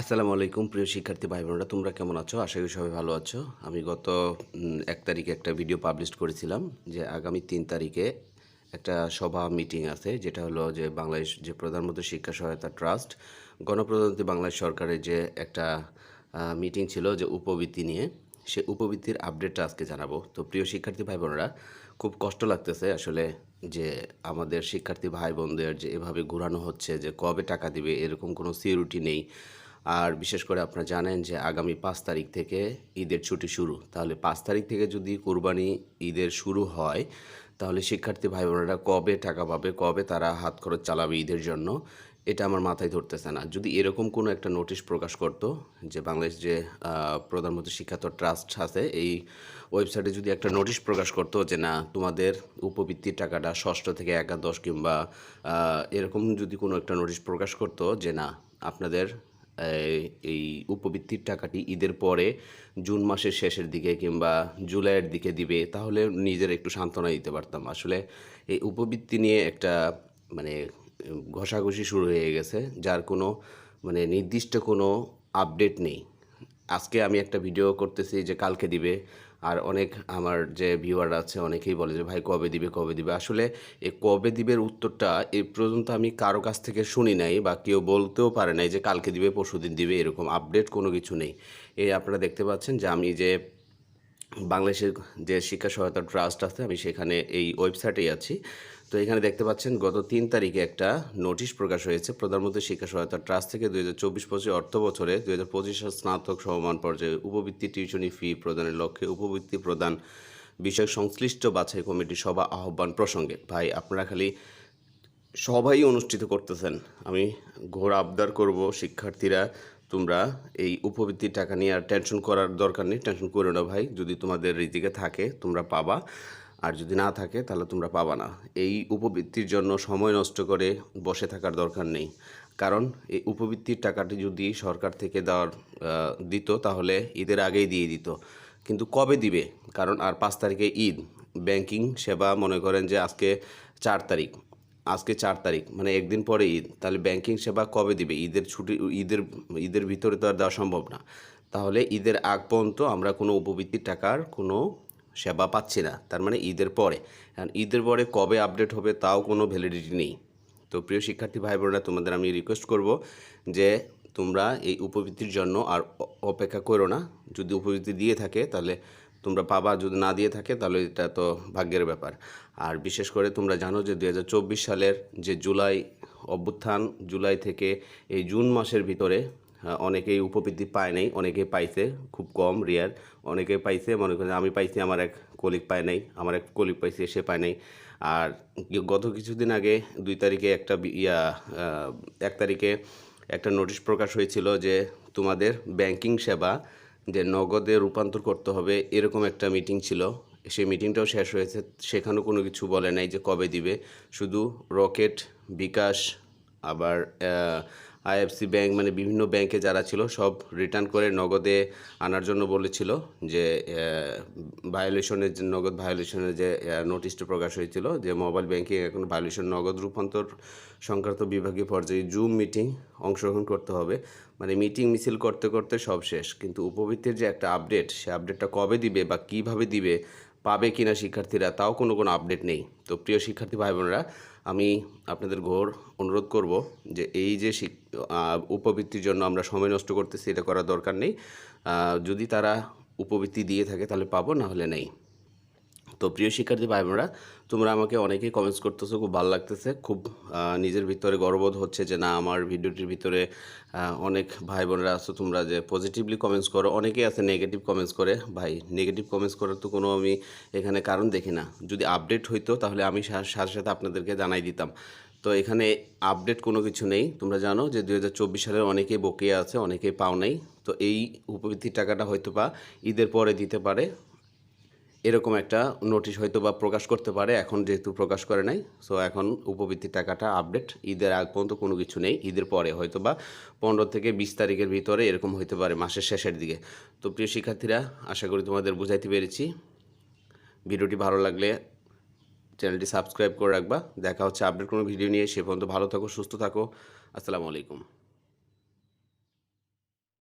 আসসালামু আলাইকুম, প্রিয় শিক্ষার্থী ভাই বোনরা তোমরা কেমন আছো? আশা করি সবাই ভালো আছো। আমি গত এক তারিখে একটা ভিডিও পাবলিশ করেছিলাম, যে আগামী তিন তারিখে একটা সভা মিটিং আছে, যেটা হলো যে বাংলাদেশ, যে প্রধানমন্ত্রী শিক্ষা সহায়তা ট্রাস্ট, গণপ্রজাতন্ত্রী বাংলাদেশ সরকারের যে একটা মিটিং ছিল যে উপবৃত্তি নিয়ে, সে উপবৃত্তির আপডেটটা আজকে জানাব। তো প্রিয় শিক্ষার্থী ভাই বোনরা খুব কষ্ট লাগতেছে আসলে যে আমাদের শিক্ষার্থী ভাই বোনদের যে এভাবে ঘোরানো হচ্ছে, যে কবে টাকা দিবে, এরকম কোনো সিউরিটি নেই। আর বিশেষ করে আপনারা জানেন যে আগামী পাঁচ তারিখ থেকে ঈদের ছুটি শুরু। তাহলে পাঁচ তারিখ থেকে যদি কোরবানি ঈদের শুরু হয়, তাহলে শিক্ষার্থী ভাই বোনেরা কবে টাকা পাবে, কবে তারা হাত খরচ চালাবে ঈদের জন্য, এটা আমার মাথায় ধরতেছে না। যদি এরকম কোনো একটা নোটিশ প্রকাশ করত যে বাংলাদেশ যে প্রধানমন্ত্রী শিক্ষাত ট্রাস্ট আছে, এই ওয়েবসাইটে যদি একটা নোটিশ প্রকাশ করতো যে না, তোমাদের উপবৃত্তির টাকাটা ষষ্ঠ থেকে একাদশ কিংবা এরকম যদি কোনো একটা নোটিশ প্রকাশ করতো যে না, আপনাদের এই- উপবৃত্তির টাকাটি ঈদের পরে জুন মাসের শেষের দিকে কিংবা জুলাইয়ের দিকে দিবে, তাহলে নিজের একটু সান্ত্বনা দিতে পারতাম। আসলে এই উপবৃত্তি নিয়ে একটা মানে ঘষাঘষি শুরু হয়ে গেছে, যার কোনো মানে নির্দিষ্ট কোনো আপডেট নেই। আজকে আমি একটা ভিডিও করতেছি যে কালকে দিবে আর অনেক আমার যে ভিউয়ার আছে অনেকেই বলে যে, ভাই, কবে দিবে কবে দিবে? আসলে এই কবে দিবের উত্তরটা এ পর্যন্ত আমি কারও কাছ থেকে শুনি নাই বা কেউ বলতেও পারে নাই যে, কালকে দিবে, পরশুদিন দিবে, এরকম আপডেট কোনো কিছু নেই। এই আপনারা দেখতে পাচ্ছেন যে, আমি যে বাংলাদেশের যে শিক্ষা সহায়তা ট্রাস্ট আছে, আমি সেখানে এই ওয়েবসাইটেই আছি। তো এখানে দেখতে পাচ্ছেন, গত তিন তারিখে একটা নোটিশ প্রকাশ হয়েছে, প্রধানমন্ত্রী শিক্ষা সহায়তা ট্রাস্ট থেকে দুই হাজার চব্বিশ পঁচিশ অর্থ বছরে দুই হাজার পঁচিশ স্নাতক সমমান পর্যায়ে উপবৃত্তি, টিউশনি ফি প্রদানের লক্ষ্যে উপবৃত্তি প্রদান বিষয়ক সংশ্লিষ্ট বাছাই কমিটি সভা আহ্বান প্রসঙ্গে। ভাই, আপনারা খালি সবাই অনুষ্ঠিত করতেছেন। আমি ঘোর আবদার করব শিক্ষার্থীরা তোমরা এই উপবৃত্তির টাকা নিয়ে আর টেনশন করার দরকার নেই। টেনশন করো না ভাই। যদি তোমাদের রিজিকে থাকে, তোমরা পাবা। আর যদি না থাকে, তাহলে তোমরা পাবা না। এই উপবৃত্তির জন্য সময় নষ্ট করে বসে থাকার দরকার নেই। কারণ এই উপবৃত্তির টাকাটি যদি সরকার থেকে দেওয়ার দিত, তাহলে ঈদের আগেই দিয়ে দিত। কিন্তু কবে দিবে? কারণ আর পাঁচ তারিখে ঈদ। ব্যাংকিং সেবা মনে করেন যে আজকে চার তারিখ। আজকে চার তারিখ মানে একদিন পরে ঈদ তাহলে ব্যাংকিং সেবা কবে দিবে? ঈদের ছুটি, ঈদের ঈদের ভিতরে তো আর দেওয়া সম্ভব না। তাহলে ঈদের আগ পর্যন্ত আমরা কোনো উপবৃত্তির টাকার কোনো সেবা পাচ্ছি না। তার মানে ঈদের পরে। কারণ ঈদের পরে কবে আপডেট হবে তাও কোনো ভ্যালিডিটি নেই। তো প্রিয় শিক্ষার্থী ভাই বোনেরা তোমাদের আমি রিকোয়েস্ট করব যে তোমরা এই উপবৃত্তির জন্য আর অপেক্ষা করো না। যদি উপবৃত্তি দিয়ে থাকে, তাহলে তোমরা পাবা যদি না দিয়ে থাকে, তাহলে এটা তো ভাগ্যের ব্যাপার। আর বিশেষ করে তোমরা জানো যে দুই হাজার চব্বিশ সালের যে জুলাই অভ্যুত্থান, জুলাই থেকে এই জুন মাসের ভিতরে অনেকেই উপবৃত্তি পায় নাই, অনেকেই পাইছে খুব কম রিয়ার, অনেকে পাইছে, মনে করেন আমি পাইছি, আমার এক কলিগ পায় নাই, আমার এক কলিগ পাইছে, সে পায় নাই। আর গত কিছুদিন আগে দুই তারিখে একটা ইয়া এক তারিখে একটা নোটিশ প্রকাশ হয়েছিল যে তোমাদের ব্যাংকিং সেবা যে নগদে রূপান্তর করতে হবে, এরকম একটা মিটিং ছিল। সেই মিটিংটাও শেষ হয়েছে। সেখানেও কোনো কিছু বলে নাই যে কবে দিবে। শুধু রকেট বিকাশ, আবার আইএফসি ব্যাংক মানে বিভিন্ন ব্যাংকে যারা ছিল সব রিটার্ন করে নগদে আনার জন্য বলেছিল যে ভায়োলেশনের যে নগদ ভায়োলেশনের যে নোটিশটা প্রকাশ হয়েছিল যে মোবাইল ব্যাংকিং এখন ভায়োলেশন নগদ রূপান্তর সংক্রান্ত বিভাগীয় পর্যায়ে জুম মিটিং অংশগ্রহণ করতে হবে। মানে মিটিং মিছিল করতে করতে সব শেষ। কিন্তু উপবৃত্তির যে একটা আপডেট সে আপডেটটা কবে দিবে বা কীভাবে দিবে, পাবে কিনা শিক্ষার্থীরা তাও কোনো কোনো আপডেট নেই। তো প্রিয় শিক্ষার্থী ভাই বোনেরা আমি আপনাদের ঘোর অনুরোধ করব যে এই যে উপবৃত্তির জন্য আমরা সময় নষ্ট করতেছি, এটা করার দরকার নেই। যদি তারা উপবৃত্তি দিয়ে থাকে তাহলে পাবো, না হলে নেই। তো প্রিয় শিক্ষার্থী ভাই বোনেরা তোমরা আমাকে অনেকেই কমেন্টস করতেছো, খুব ভালো লাগতেছে। খুব নিজের ভিতরে গর্ববোধ হচ্ছে যে না, আমার ভিডিওটির ভিতরে অনেক ভাই বোনেরা আছো, তোমরা যে পজিটিভলি কমেন্টস করো। অনেকেই আছে নেগেটিভ কমেন্টস করে। ভাই নেগেটিভ কমেন্টস করার তো কোনো আমি এখানে কারণ দেখি না। যদি আপডেট হইতো, তাহলে আমি সাথে সাথে আপনাদেরকে জানাই দিতাম। তো এখানে আপডেট কোনো কিছু নেই। তোমরা জানো যে দু হাজার চব্বিশ সালের অনেকেই বকেয়া আছে, অনেকেই পাও নাই। তো এই উপবৃত্তির টাকাটা হয়তো বা ঈদের পরে দিতে পারে। এরকম একটা নোটিশ হয়তো বা প্রকাশ করতে পারে, এখন যেহেতু প্রকাশ করে নাই সো এখন উপবৃত্তির টাকাটা আপডেট ঈদের আগ পর্যন্ত কোনো কিছু নেই, ঈদের পরে হয়তো বা পনেরো থেকে বিশ তারিখের ভিতরে এরকম হইতে পারে মাসের শেষের দিকে। তো প্রিয় শিক্ষার্থীরা, আশা করি তোমাদের বুঝাইতে পেরেছি। ভিডিওটি ভালো লাগলে চ্যানেলটি সাবস্ক্রাইব করে রাখবা। দেখা হচ্ছে আপডেট কোনো ভিডিও নিয়ে। সে পর্যন্ত ভালো থাকো, সুস্থ থাকো। আসসালামু আলাইকুম।